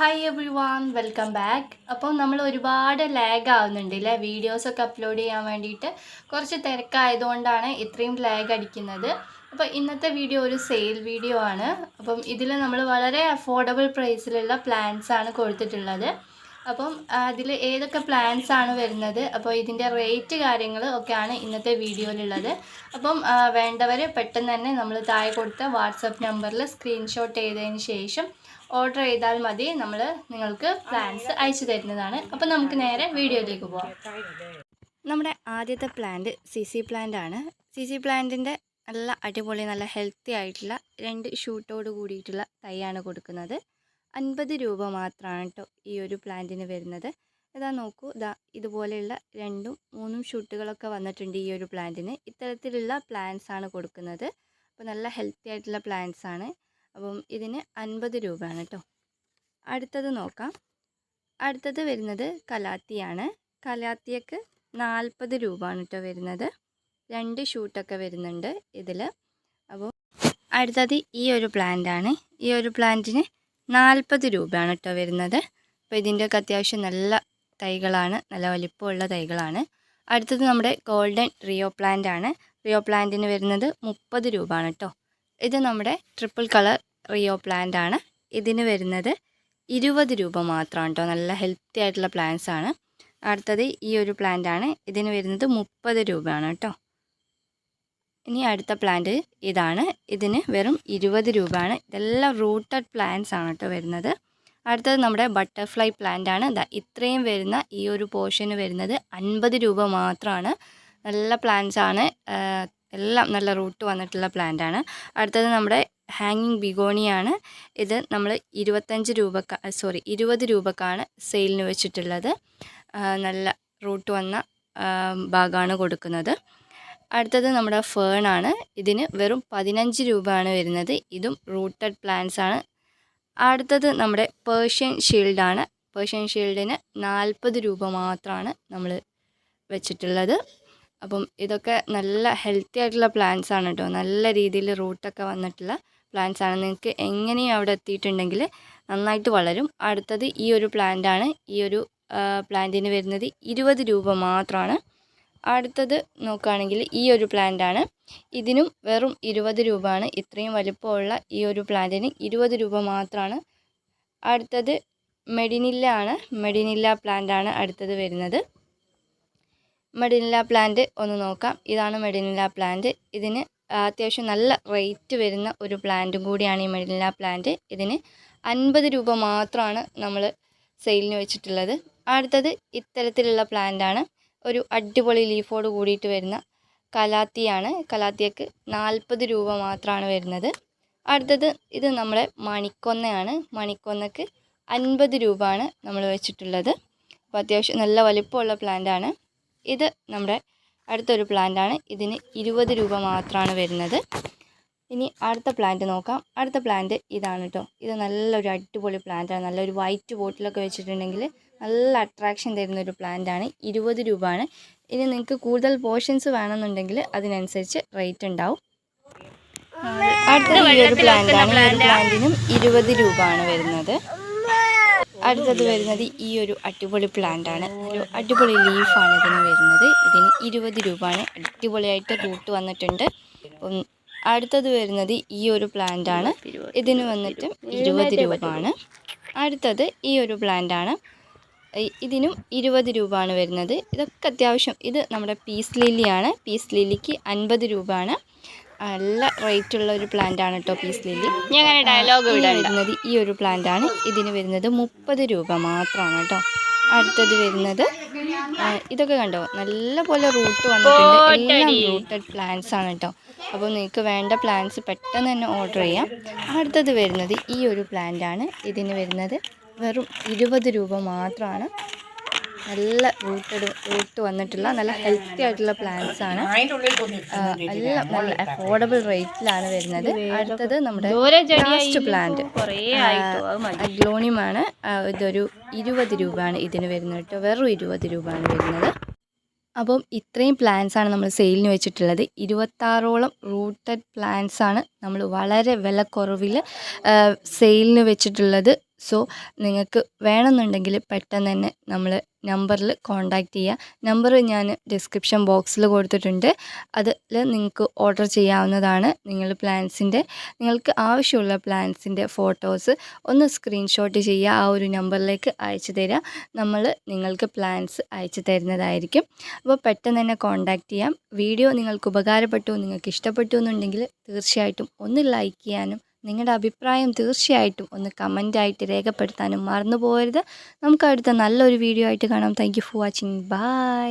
Hi everyone welcome back അപ്പം നമ്മൾ ഒരുപാട് ലാഗ് ആവുന്നുണ്ട് അല്ലേ വീഡിയോസൊക്കെ അപ്ലോഡ് ചെയ്യാൻ വേണ്ടിയിട്ട് കുറച്ച് തിരക്കായതുകൊണ്ടാണ് ഇത്രയും ലാഗ് അടിക്കുന്നത്. അപ്പോൾ ഇന്നത്തെ വീഡിയോ ഒരു സെയിൽ വീഡിയോ ആണ്. അപ്പം ഇതിൽ നമ്മൾ വളരെ അഫോർഡബിൾ പ്രൈസിലുള്ള പ്ലാൻസ് ആണ് കൊടുത്തിട്ടുള്ളത്. അപ്പം അതിൽ ഏതൊക്കെ പ്ലാൻസ് ആണ് വരുന്നത്? അപ്പോൾ ഇതിന്റെ റേറ്റ് കാര്യങ്ങൾ ഒക്കെയാണ് ഇന്നത്തെ വീഡിയോയിലുള്ളത് അപ്പം വേണ്ടവർ പെട്ടെന്ന് തന്നെ നമ്മൾ താഴെ കൊടുത്ത വാട്സപ്പ് നമ്പറിൽ സ്ക്രീൻഷോട്ട് ചെയ്തതിന് ശേഷം ഓർഡർ ചെയ്താൽ മതി. നമ്മൾ നിങ്ങൾക്ക് പ്ലാന്റ്സ് അയച്ചു തരുന്നതാണ്. അപ്പം നമുക്ക് നേരെ വീഡിയോയിലേക്ക് പോവാം. നമ്മുടെ ആദ്യത്തെ പ്ലാന്റ് സി സി പ്ലാന്റ് ആണ്. സി സി പ്ലാന്റിന്റെ നല്ല അടിപൊളി നല്ല ഹെൽത്തി ആയിട്ടുള്ള രണ്ട് ഷൂട്ടോട് കൂടിയിട്ടുള്ള തൈയാണ് കൊടുക്കുന്നത്. അൻപത് രൂപ മാത്രമാണ് കേട്ടോ ഈ ഒരു പ്ലാന്റിന് വരുന്നത്. ഇതാ നോക്കൂ. ഇതാ ഇതുപോലെയുള്ള രണ്ടും മൂന്നും ഷൂട്ടുകളൊക്കെ വന്നിട്ടുണ്ട് ഈ ഒരു പ്ലാന്റിന് ഇത്തരത്തിലുള്ള പ്ലാന്റ്സ് ആണ് കൊടുക്കുന്നത്. അപ്പോൾ നല്ല ഹെൽത്തി ആയിട്ടുള്ള പ്ലാന്റ്സ് ആണ്. അപ്പം ഇതിന് അൻപത് രൂപയാണ് കേട്ടോ അടുത്തത് നോക്കാം. അടുത്തത് വരുന്നത് കലാത്തിയാണ്. കലാത്തിയക്ക് നാൽപ്പത് രൂപയാണ് കേട്ടോ വരുന്നത്. രണ്ട് ഷൂട്ടൊക്കെ വരുന്നുണ്ട് ഇതിൽ അപ്പോൾ അടുത്തത് ഈ ഒരു പ്ലാന്റാണ്. ഈ ഒരു പ്ലാന്റിന് നാൽപ്പത് രൂപയാണ് കേട്ടോ വരുന്നത്. അപ്പോൾ ഇതിന്റെയൊക്കെ അത്യാവശ്യം നല്ല തൈകളാണ്. നല്ല വലിപ്പമുള്ള തൈകളാണ്. അടുത്തത് നമ്മുടെ ഗോൾഡൻ റിയോ പ്ലാന്റ് ആണ് റിയോ പ്ലാന്റിന് വരുന്നത് മുപ്പത് രൂപയാണ് കേട്ടോ ഇത് നമ്മുടെ ട്രിപ്പിൾ കളർ റിയോ പ്ലാന്റ് ആണ്. ഇതിന് വരുന്നത് ഇരുപത് രൂപ മാത്രമാണ് കേട്ടോ നല്ല ഹെൽത്തി ആയിട്ടുള്ള പ്ലാന്റ്സ് ആണ്. അടുത്തത് ഈ ഒരു പ്ലാന്റ് ആണ്. ഇതിന് വരുന്നത് മുപ്പത് രൂപയാണ് കേട്ടോ. ഇനി അടുത്ത പ്ലാന്റ് ഇതാണ്. ഇതിന് വെറും ഇരുപത് രൂപയാണ്. ഇതെല്ലാം റൂട്ടഡ് പ്ലാന്റ്സ് ആണ് കേട്ടോ വരുന്നത്. അടുത്തത് നമ്മുടെ ബട്ടർഫ്ലൈ പ്ലാന്റ് ആണ്. ഇതാ ഇത്രയും വരുന്ന ഈ ഒരു പോർഷന് വരുന്നത് അൻപത് രൂപ മാത്രമാണ് നല്ല പ്ലാന്റ്സ് ആണ്. എല്ലാം നല്ല റൂട്ട് വന്നിട്ടുള്ള പ്ലാന്റ് ആണ്. അടുത്തത് നമ്മുടെ ഹാങ്ങിങ് ബിഗോണിയാണ് ഇത് നമ്മൾ ഇരുപത്തഞ്ച് രൂപക്ക സോറി ഇരുപത് രൂപക്കാണ് സെയിലിന് വെച്ചിട്ടുള്ളത്. നല്ല റൂട്ട് വന്ന ഭാഗമാണ് കൊടുക്കുന്നത്. അടുത്തത് നമ്മുടെ ഫേൺ ആണ്. ഇതിന് വെറും പതിനഞ്ച് രൂപയാണ് വരുന്നത്. ഇതും റൂട്ടഡ് പ്ലാന്റ്സ് ആണ്. അടുത്തത് നമ്മുടെ പേർഷ്യൻ ഷീൽഡാണ് പേർഷ്യൻ ഷീൽഡിന് നാൽപ്പത് രൂപ മാത്രമാണ് നമ്മൾ വെച്ചിട്ടുള്ളത്. അപ്പം ഇതൊക്കെ നല്ല ഹെൽത്തി ആയിട്ടുള്ള പ്ലാന്റ്സ് ആണ് കേട്ടോ നല്ല രീതിയിൽ റൂട്ടൊക്കെ വന്നിട്ടുള്ള പ്ലാന്റ്സ് ആണ്. നിങ്ങൾക്ക് എങ്ങനെയും അവിടെ എത്തിയിട്ടുണ്ടെങ്കിൽ നന്നായിട്ട് വളരും. അടുത്തത് ഈ ഒരു ആണ്. ഈ ഒരു പ്ലാന്റിന് വരുന്നത് ഇരുപത് രൂപ മാത്രമാണ്. അടുത്തത് നോക്കുകയാണെങ്കിൽ ഈ ഒരു ആണ്. ഇതിനും വെറും ഇരുപത് രൂപയാണ്. ഇത്രയും വലുപ്പമുള്ള ഈ ഒരു പ്ലാന്റിന് ഇരുപത് രൂപ മാത്രമാണ്. അടുത്തത് മെഡിനില്ല ആണ്. മെഡിനില്ല ആണ് അടുത്തത് വരുന്നത്. മെഡിനില്ല പ്ലാന്റ് ഒന്ന് നോക്കാം. ഇതാണ് മെഡിനില പ്ലാന്റ് ഇതിന് അത്യാവശ്യം നല്ല റേറ്റ് വരുന്ന ഒരു പ്ലാന്റും കൂടിയാണ് ഈ മെഡിനില പ്ലാന്റ് ഇതിന് അൻപത് രൂപ മാത്രമാണ് നമ്മൾ സെയിലിന് വെച്ചിട്ടുള്ളത്. അടുത്തത് ഇത്തരത്തിലുള്ള പ്ലാന്റാണ് ഒരു അടിപൊളി ലീഫോട് കൂടിയിട്ട് വരുന്ന കലാത്തിയാണ്. കലാത്തിയക്ക് നാൽപ്പത് രൂപ മാത്രമാണ് വരുന്നത്. അടുത്തത് ഇത് നമ്മുടെ മണിക്കൊന്നയാണ്. മണിക്കൊന്നക്ക് അൻപത് രൂപയാണ് നമ്മൾ വെച്ചിട്ടുള്ളത്. അപ്പോൾ അത്യാവശ്യം നല്ല വലിപ്പമുള്ള പ്ലാന്റാണ് ഇത് നമ്മുടെ അടുത്തൊരു പ്ലാന്റാണ്. ഇതിന് ഇരുപത് രൂപ മാത്രമാണ് വരുന്നത്. ഇനി അടുത്ത പ്ലാന്റ് നോക്കാം. അടുത്ത പ്ലാന്റ് ഇതാണ് കേട്ടോ ഇത് നല്ലൊരു അടിപൊളി പ്ലാന്റാണ്. നല്ലൊരു വൈറ്റ് ബോട്ടിലൊക്കെ വെച്ചിട്ടുണ്ടെങ്കിൽ നല്ല അട്രാക്ഷൻ തരുന്ന ഒരു പ്ലാന്റാണ്. ഇരുപത് രൂപയാണ്. ഇനി നിങ്ങൾക്ക് കൂടുതൽ പോർഷൻസ് വേണമെന്നുണ്ടെങ്കിൽ അതിനനുസരിച്ച് റേറ്റ് ഉണ്ടാവും. അടുത്ത ഈ ഒരു പ്ലാന്റാണ്. പ്ലാന്റിനും ഇരുപത് രൂപയാണ് വരുന്നത്. അടുത്തത് വരുന്നത് ഈ ഒരു അടിപൊളി പ്ലാന്റ് ആണ്. ഒരു അടിപൊളി ലീഫാണ് ഇതിന് വരുന്നത്. ഇതിന് ഇരുപത് രൂപയാണ്. അടിപൊളിയായിട്ട് റൂട്ട് വന്നിട്ടുണ്ട്. അടുത്തത് വരുന്നത് ഈ ഒരു പ്ലാന്റ് ആണ്. ഇതിന് വന്നിട്ട് ഇരുപത് രൂപയാണ്. അടുത്തത് ഈ ഒരു പ്ലാന്റ് ആണ്. ഇതിനും ഇരുപത് രൂപയാണ് വരുന്നത്. ഇതൊക്കെ അത്യാവശ്യം ഇത് നമ്മുടെ പീസ് ലില്ലിയാണ് പീസ് ലില്ലിക്ക് അൻപത് രൂപയാണ്. നല്ല റേറ്റ് ഉള്ള ഒരു പ്ലാന്റ് ആണ് കേട്ടോ പീസ് ലില്ലി ഞാൻ ഡയലോഗ് വരുന്നത് ഈ ഒരു പ്ലാന്റ് ആണ്. ഇതിന് വരുന്നത് മുപ്പത് രൂപ മാത്രമാണ് കേട്ടോ അടുത്തത് വരുന്നത് ഇതൊക്കെ കണ്ടോ? നല്ല പോലെ റൂട്ട് വന്നിട്ടുണ്ട് എല്ലാം റൂട്ടഡ് പ്ലാന്റ്സ് ആണ് കേട്ടോ അപ്പോൾ നിങ്ങൾക്ക് വേണ്ട പ്ലാന്റ്സ് പെട്ടെന്ന് തന്നെ ഓർഡർ ചെയ്യാം. അടുത്തത് വരുന്നത് ഈ ഒരു പ്ലാന്റ് ആണ്. ഇതിന് വരുന്നത് വെറും ഇരുപത് രൂപ മാത്രമാണ്. നല്ല റൂട്ടഡ് റൂട്ട് വന്നിട്ടുള്ള നല്ല ഹെൽത്തി ആയിട്ടുള്ള പ്ലാന്റ്സ് ആണ്. എല്ലാം നല്ല അഫോർഡബിൾ റേറ്റിലാണ് വരുന്നത്. അടുത്തത് നമ്മുടെ ലാസ്റ്റ് പ്ലാന്റ് അഗ്ലോണിയമാണ് ഇതൊരു ഇരുപത് രൂപയാണ് ഇതിന് വരുന്നത് കേട്ടോ. വെറും ഇരുപത് രൂപയാണ് വരുന്നത്. അപ്പം ഇത്രയും പ്ലാന്റ്സ് ആണ് നമ്മൾ സെയിലിന് വെച്ചിട്ടുള്ളത്. ഇരുപത്താറോളം റൂട്ടഡ് പ്ലാന്റ്സ് ആണ് നമ്മൾ വളരെ വിലക്കുറവിൽ സെയിലിന് വെച്ചിട്ടുള്ളത്. സോ നിങ്ങൾക്ക് വേണമെന്നുണ്ടെങ്കിൽ പെട്ടെന്ന് തന്നെ നമ്മൾ നമ്പറിൽ കോൺടാക്റ്റ് ചെയ്യുക നമ്പർ ഞാൻ ഡിസ്ക്രിപ്ഷൻ ബോക്സിൽ കൊടുത്തിട്ടുണ്ട്. അതിൽ നിങ്ങൾക്ക് ഓർഡർ ചെയ്യാവുന്നതാണ് നിങ്ങൾ പ്ലാൻസിന്റെ നിങ്ങൾക്ക് ആവശ്യമുള്ള പ്ലാൻസിന്റെ ഫോട്ടോസ് ഒന്ന് സ്ക്രീൻഷോട്ട് ചെയ്യുക ആ ഒരു നമ്പറിലേക്ക് അയച്ചു തരിക നമ്മൾ നിങ്ങൾക്ക് പ്ലാൻസ് അയച്ചു തരുന്നതായിരിക്കും. അപ്പോൾ പെട്ടെന്ന് തന്നെ കോൺടാക്റ്റ് ചെയ്യാം. വീഡിയോ നിങ്ങൾക്ക് ഉപകാരപ്പെട്ടു നിങ്ങൾക്ക് ഇഷ്ടപ്പെട്ടു എന്നുണ്ടെങ്കിൽ തീർച്ചയായിട്ടും ഒന്ന് ലൈക്ക് ചെയ്യാനും നിങ്ങളുടെ അഭിപ്രായം തീർച്ചയായിട്ടും ഒന്ന് കമന്റായിട്ട് രേഖപ്പെടുത്താനും മറന്നു പോകരുത് നമുക്ക് അടുത്ത നല്ലൊരു വീഡിയോ ആയിട്ട് കാണാം. Thank you for watching bye